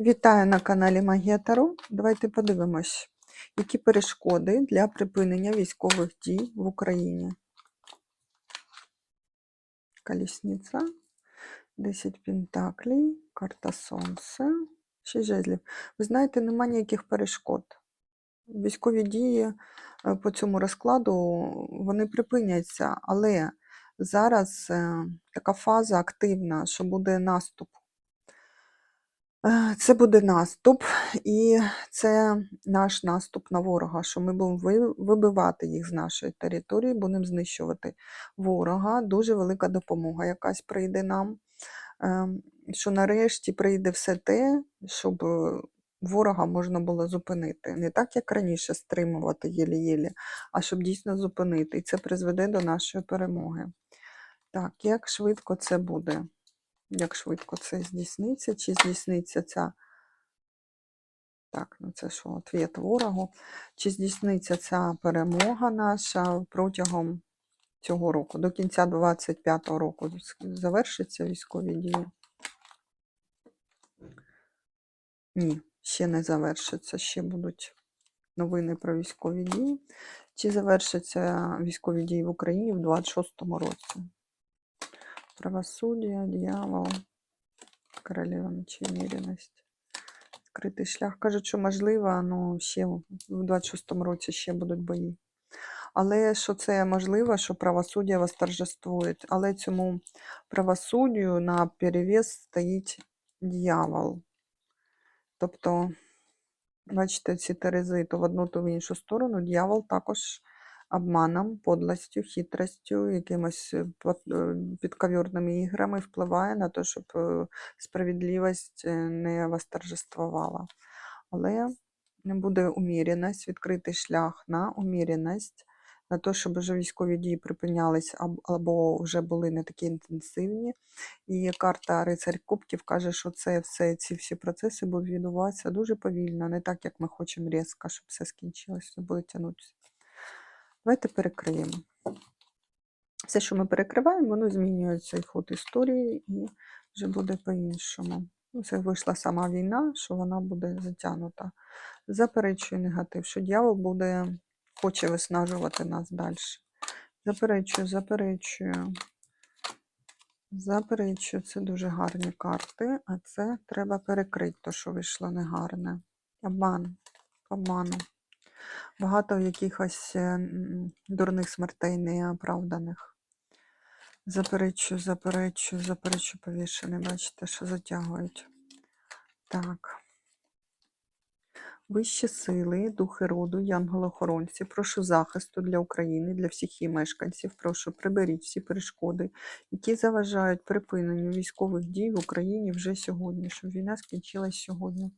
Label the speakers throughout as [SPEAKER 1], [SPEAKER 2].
[SPEAKER 1] Вітаю на каналі Магія Таро. Давайте подивимось, які перешкоди для припинення військових дій в Україні. Колісниця, 10 пентаклей, карта Сонце, 6 жезлів. Ви знаєте, нема ніяких перешкод. Військові дії е, по цьому розкладу вони припиняться, але зараз е, така фаза активна, що буде наступ. Е, Це буде наступ, і це наш наступ на ворога, що ми будемо вибивати їх з нашої території, будемо знищувати ворога. Дуже велика допомога якась прийде нам. Ем, Що нарешті прийде все те, щоб ворога можна було зупинити. Не так, як раніше, стримувати єлі-єлі, а щоб дійсно зупинити. І це призведе до нашої перемоги. Так, як швидко це буде? Як швидко це здійсниться? Чи здійсниться ця. Так, ну це що, ответ ворогу. Чи здійсниться ця перемога наша протягом цього року? До кінця 25-го року завершиться військові дії? Ні, ще не завершиться, ще будуть новини про військові дії. Чи завершаться військові дії в Україні в 26-му році? Правосуддя, дьявол, королева мечей, міряність. Відкритий шлях. Кажуть, що можливо, ну ще в 26-му році ще будуть бої. Але що це можливо, що правосуддя восторжествує. Але цьому правосуддю на перевес стоїть дьявол. Тобто, бачите, ці терези то в одну, то в іншу сторону. Дьявол також обманом, подлостю, хитростю, якимось е, е, підковірними іграми впливає на те, щоб е, справедливість не восторжествувала. Але буде уміряність, відкритий шлях на уміряність, на те, щоб вже військові дії припинялись або вже були не такі інтенсивні. І карта Рицарь Кубків каже, що це все, ці всі процеси будуть відбуватися дуже повільно, не так, як ми хочемо різко, щоб все скінчилося, буде тягнутися. Давайте перекриємо. Все, що ми перекриваємо, воно змінює цей ход історії і вже буде по-іншому. Ну, Це вийшла сама війна, що вона буде затягнута. Заперечую негатив, що дьявол буде, хоче виснажувати нас далі. Заперечую, заперечую. Заперечую, це дуже гарні карти, а це треба перекрити, то, що вийшло негарне. Обман, обману. Багато якихось е, дурних смертей неоправданих. Заперечу, заперечу, заперечу повішений. Бачите, що затягують. Так. Вищі сили, духи роду, янголи-охоронці, прошу захисту для України, для всіх її мешканців. Прошу приберіть всі перешкоди, які заважають припиненню військових дій в Україні вже сьогодні, щоб війна скінчилась сьогодні.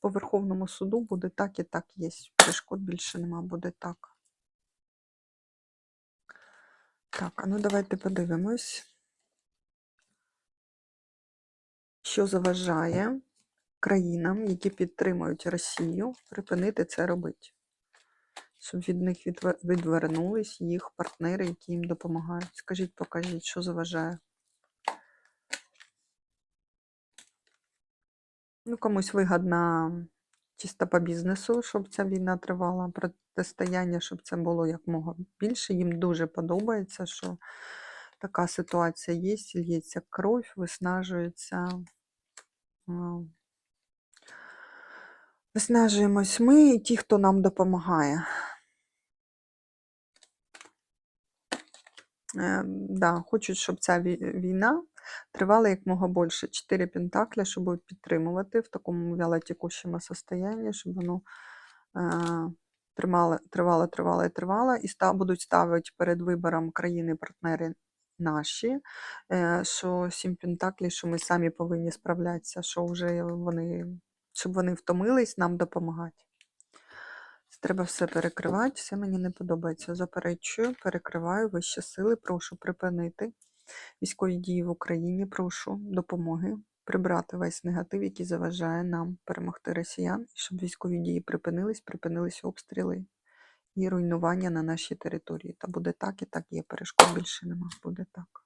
[SPEAKER 1] По Верховному суду буде так і так є. Перешкод більше нема, буде так. Так, а ну давайте подивимось, що заважає країнам, які підтримують Росію, припинити це робити. Щоб від них відвернулись їх партнери, які їм допомагають. Скажіть, покажіть, що заважає. Ну, комусь вигідно чисто по бізнесу, щоб ця війна тривала, протистояння, щоб це було якмога більше. Їм дуже подобається, що така ситуація є, лється кров, виснажується. Виснажуємось ми і ті, хто нам допомагає. Е, да, хочуть, щоб ця війна тривала якмога більше. Чотири пентакля, що будуть підтримувати в такому вялотекущому состоянні, щоб воно е, тримало, тривало, тривало і тривало, і ста, будуть ставити перед вибором країни-партнери наші, е, що сім пентаклів, що ми самі повинні справлятися, що вже вони, щоб вони втомились нам допомагати. Треба все перекривати, все мені не подобається. Заперечую, перекриваю вищі сили, прошу припинити військові дії в Україні, прошу допомоги прибрати весь негатив, який заважає нам перемогти росіян, щоб військові дії припинились, припинились обстріли і руйнування на нашій території. Та буде так і так є. Перешкод більше нема. Буде так.